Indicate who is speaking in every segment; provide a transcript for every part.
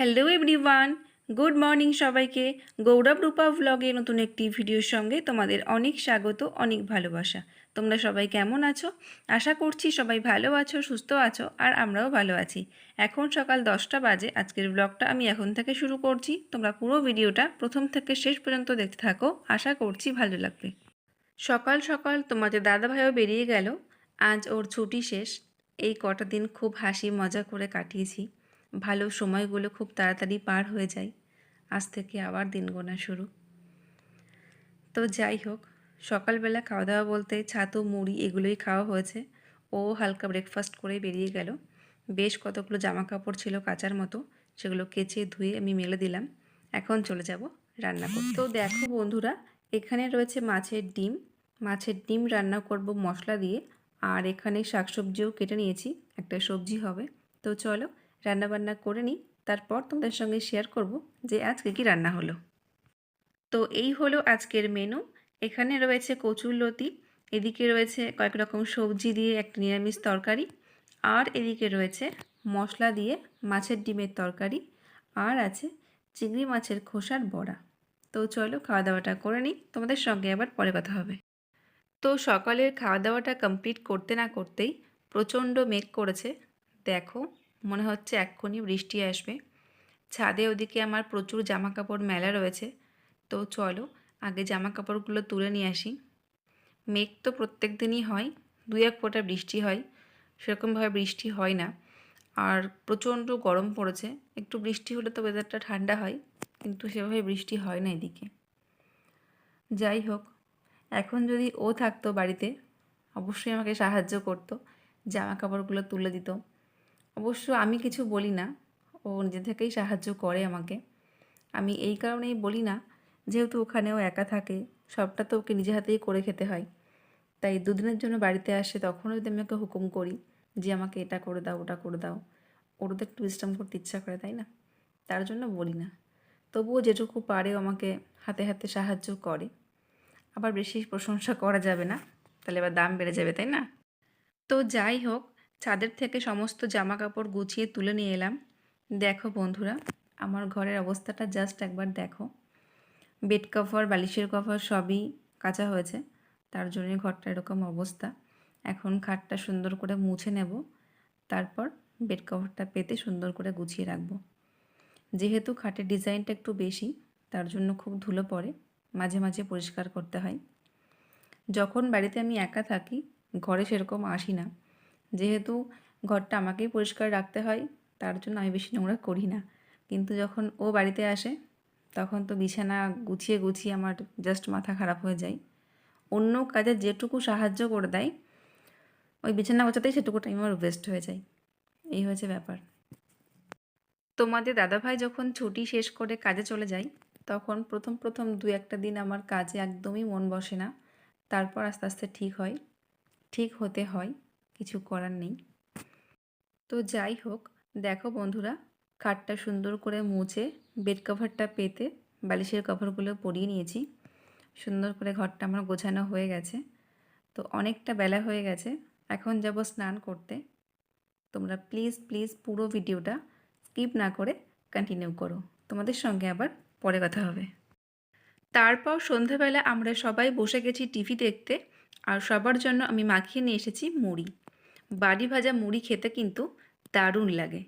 Speaker 1: Hello everyone good morning সবাইকে। গৌরব রূপা ভ্লগে নতুন একটি ভিডিওর সঙ্গে তোমাদের অনেক স্বাগত, অনেক ভালোবাসা। তোমরা সবাই কেমন আছো? আশা করছি সবাই ভালো আছো, সুস্থ আছো, আর আমরাও ভালো আছি। এখন সকাল দশটা বাজে। আজকের ব্লগটা আমি এখন থেকে শুরু করছি। তোমরা পুরো ভিডিওটা প্রথম থেকে শেষ পর্যন্ত দেখতে থাকো। আশা করছি ভালো লাগবে। সকাল সকাল তোমাদের দাদাভাইও বেরিয়ে গেল। আজ ওর ছুটি শেষ। এই কটা দিন খুব হাসি মজা করে কাটিয়েছি। ভালো সময়গুলো খুব তাড়াতাড়ি পার হয়ে যায়। আজ থেকে আবার দিন গোনা শুরু। তো যাই হোক, সকালবেলা খাওয়া দাওয়া বলতে ছাতু, মুড়ি এগুলোই খাওয়া হয়েছে। ও হালকা ব্রেকফাস্ট করে বেরিয়ে গেল। বেশ কতগুলো জামা কাপড় ছিল কাচার মতো, সেগুলো কেচে ধুয়ে আমি মেলে দিলাম। এখন চলে যাব রান্না করতে। তো দেখো বন্ধুরা, এখানে রয়েছে মাছের ডিম। মাছের ডিম রান্না করব মশলা দিয়ে। আর এখানে শাকসবজিও কেটে নিয়েছি, একটা সবজি হবে। তো চলো রান্নাবান্না করে নিই, তারপর তোমাদের সঙ্গে শেয়ার করব যে আজকে কি রান্না হলো। তো এই হলো আজকের মেনু এখানে রয়েছে কচুর লতি, এদিকে রয়েছে কয়েক রকম সবজি দিয়ে একটা নিরামিষ তরকারি, আর এদিকে রয়েছে মশলা দিয়ে মাছের ডিমের তরকারি, আর আছে চিংড়ি মাছের খোসার বড়া। তো চলো খাওয়া দাওয়াটা করে নিই, তোমাদের সঙ্গে আবার পরে কথা হবে। তো সকালের খাওয়া দাওয়াটা কমপ্লিট করতে না করতেই প্রচণ্ড মেঘ করেছে। দেখো মনে হচ্ছে এক্ষুনি বৃষ্টি আসবে। ছাদে ওদিকে আমার প্রচুর জামা কাপড় মেলা রয়েছে। তো চলো, আগে জামা কাপড়গুলো তুলে নিয়ে আসি। মেঘ তো প্রত্যেক দিনই হয়, দুই এক ফোঁটা বৃষ্টি হয়। সেরকমভাবে বৃষ্টি হয় না। আর প্রচণ্ড গরম পড়েছে। একটু বৃষ্টি হলে তো ওয়েদারটা ঠান্ডা হয়, কিন্তু সেভাবে বৃষ্টি হয় না এদিকে। যাই হোক, এখন যদি ও থাকতো বাড়িতে, অবশ্যই আমাকে সাহায্য করতো জামা কাপড়গুলো তুলে দিত। অবশ্য আমি কিছু বলি না। ও নিজে থেকেই সাহায্য করে আমাকে। আমি এই কারণেই বলি না, যেহেতু ওখানেও একা থাকে, সবটা তো ওকে নিজে হাতেই করে খেতে হয়। তাই দুদিনের জন্য বাড়িতে আসে, তখনও যদি আমি ওকে হুকুম করি যে আমাকে এটা করে দাও, ওটা করে দাও ওরও তো একটু বিশ্রাম করতে ইচ্ছা করে, তাই না? তার জন্য বলি না। তবুও যেটুকু পারে আমাকে হাতে হাতে সাহায্য করে। আবার বেশি প্রশংসা করা যাবে না, তাহলে এবার দাম বেড়ে যাবে, তাই না? তো যাই হোক ছাদের থেকে সমস্ত জামা কাপড় গুছিয়ে তুলে নিয়ে এলাম। দেখো বন্ধুরা, আমার ঘরের অবস্থাটা জাস্ট একবার দেখো। বেড কভার, বালিশের কভার সবই কাঁচা হয়েছে, তার জন্যই ঘরটা এরকম অবস্থা। এখন খাটটা সুন্দর করে মুছে নেব, তারপর বেড কভারটা পেতে সুন্দর করে গুছিয়ে রাখব। যেহেতু খাটের ডিজাইনটা একটু বেশি, তার জন্য খুব ধুলো পড়ে, মাঝে মাঝে পরিষ্কার করতে হয়। যখন বাড়িতে আমি একা থাকি, ঘরে সেরকম আসি না। যেহেতু ঘরটা আমাকেই পরিষ্কার রাখতে হয়, তার জন্য আমি বেশি নোংরা করি না। কিন্তু যখন ও বাড়িতে আসে, তখন তো বিছানা গুছিয়ে গুছিয়ে আমার জাস্ট মাথা খারাপ হয়ে যায়। অন্য কাজে যেটুকু সাহায্য করে দেয়, ওই বিছানা গোছাতেই সেটুকু টাইম আমার ওয়েস্ট হয়ে যায়। এই হয়েছে ব্যাপার। তোমাদের দাদাভাই যখন ছুটি শেষ করে কাজে চলে যায়, তখন প্রথম প্রথম দু একটা দিন আমার কাজে একদমই মন বসে না। তারপর আস্তে আস্তে ঠিক হয়। ঠিক হতে হয়। কিছু করার নেই। তো যাই হোক, দেখো বন্ধুরা, খাটটা সুন্দর করে মুছে বেড কভারটা পেতে বালিশের কভারগুলো পরিয়ে নিয়েছি। সুন্দর করে ঘরটা আমার গোছানো হয়ে গেছে। তো অনেকটা বেলা হয়ে গেছে, এখন যাব স্নান করতে। তোমরা প্লিজ প্লিজ পুরো ভিডিওটা স্কিপ না করে কন্টিনিউ করো। তোমাদের সঙ্গে আবার পরে কথা হবে। তারপর সন্ধ্যাবেলা আমরা সবাই বসে গেছি টিভি দেখতে, আর সবার জন্য আমি মাখিয়ে নিয়ে এসেছি মুড়ি। বাড়ি ভাজা মুড়ি খেতে কিন্তু দারুণ লাগে।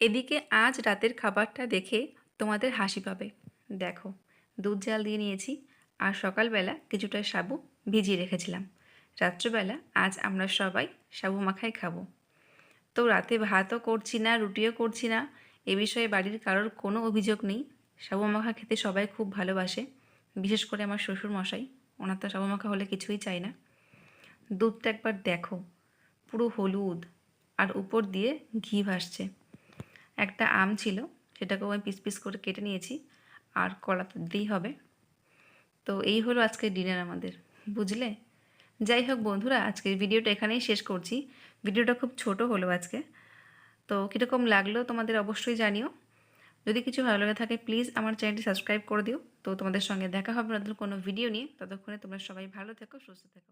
Speaker 1: এদিকে আজ রাতের খাবারটা দেখে তোমাদের হাসি পাবে। দেখো, দুধ জাল দিয়ে নিয়েছি আর সকালবেলা কিছুটা সাবু ভিজিয়ে রেখেছিলাম। রাত্রবেলা আজ আমরা সবাই সাবু মাখাই খাব। তো রাতে ভাতও করছি না, রুটিও করছি না, এ বিষয়ে বাড়ির কারোর কোনো অভিযোগ নেই। সাবু মাখা খেতে সবাই খুব ভালোবাসে, বিশেষ করে আমার শ্বশুর মশাই ওনার তো সাবু মাখা হলে কিছুই চাই না। দুধটা একবার দেখো। পুরো হলুদ আর উপর দিয়ে ঘি ভাসছে। একটা আম ছিল, সেটাকেও আমি পিস পিস করে কেটে নিয়েছি, আর কলা তো দিতেই হবে। তো এই হলো আজকের ডিনার আমাদের, বুঝলে? যাই হোক বন্ধুরা, আজকের ভিডিওটা এখানেই শেষ করছি। ভিডিওটা খুব ছোট হলো আজকে। তো কীরকম লাগল তোমাদের অবশ্যই জানিও। যদি কিছু ভালো লাগে থাকে প্লিজ আমার চ্যানেলটি সাবস্ক্রাইব করে দিও। তো তোমাদের সঙ্গে দেখা হবে নতুন কোনো ভিডিও নিয়ে। ততক্ষণে তোমরা সবাই ভালো থেকো, সুস্থ থেকো।